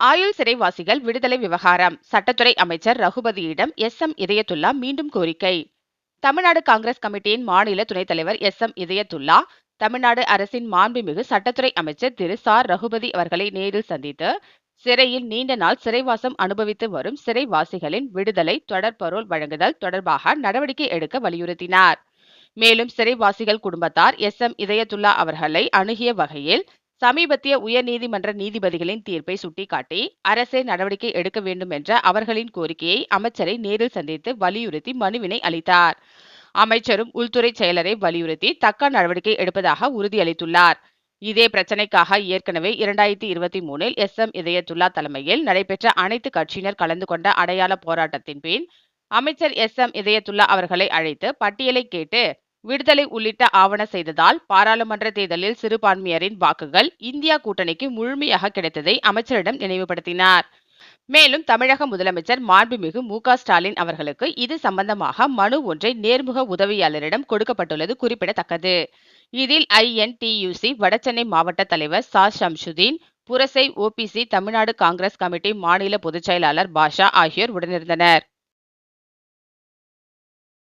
ஆயுள் சிறைவாசிகள் விடுதலை விவகாரம். சட்டத்துறை அமைச்சர் ரகுபதியிடம் எஸ். எம். இதயத்துல்லா மீண்டும் கோரிக்கை. தமிழ்நாடு காங்கிரஸ் கமிட்டியின் மாநில துணைத் தலைவர் எஸ். எம். இதயத்துல்லா தமிழ்நாடு அரசின் மாண்புமிகு சட்டத்துறை அமைச்சர் திரு. சார் ரகுபதி அவர்களை நேரில் சந்தித்து சிறையில் நீண்ட நாள் சிறைவாசம் அனுபவித்து வரும் சிறைவாசிகளின் விடுதலை தொடர்பரோல் வழங்குதல் தொடர்பாக நடவடிக்கை எடுக்க வலியுறுத்தினார். மேலும் சிறைவாசிகள் குடும்பத்தார் எஸ். எம். இதயத்துல்லா அவர்களை அணுகிய வகையில் சமீபத்திய உயர்நீதிமன்ற நீதிபதிகளின் தீர்ப்பை சுட்டிக்காட்டி அரசே நடவடிக்கை எடுக்க வேண்டும் என்ற அவர்களின் கோரிக்கையை அமைச்சரை நேரில் சந்தித்து வலியுறுத்தி மனுவினை அளித்தார். அமைச்சரும் உள்துறை செயலரை வலியுறுத்தி தக்க நடவடிக்கை எடுப்பதாக உறுதியளித்துள்ளார். இதே பிரச்சினைக்காக ஏற்கனவே இரண்டாயிரத்தி இருபத்தி மூணில் எஸ். எம். இதயத்துல்லா தலைமையில் நடைபெற்ற அனைத்து கட்சியினர் கலந்து கொண்ட அடையாள போராட்டத்தின் பின் அமைச்சர் எஸ். எம். இதயத்துல்லா அவர்களை அழைத்து பட்டியலை கேட்டு விடுதலை உள்ளிட்ட ஆவண செய்ததால் பாராளுமன்ற தேர்தலில் சிறுபான்மையரின் வாக்குகள் இந்தியா கூட்டணிக்கு முழுமையாக கிடைத்ததை அமைச்சரிடம் நினைவுபடுத்தினார். மேலும் தமிழக முதலமைச்சர் மாண்புமிகு மு ஸ்டாலின் அவர்களுக்கு இது சம்பந்தமாக மனு ஒன்றை நேர்முக உதவியாளரிடம் கொடுக்கப்பட்டுள்ளது குறிப்பிடத்தக்கது. இதில் ஐஎன்டியூசி வடசென்னை மாவட்ட தலைவர் சா. ஷம்சுதீன் புரசை ஓபிசி தமிழ்நாடு காங்கிரஸ் கமிட்டி மாநில பொதுச் செயலாளர் பாஷா ஆகியோர் உடனிருந்தனர்.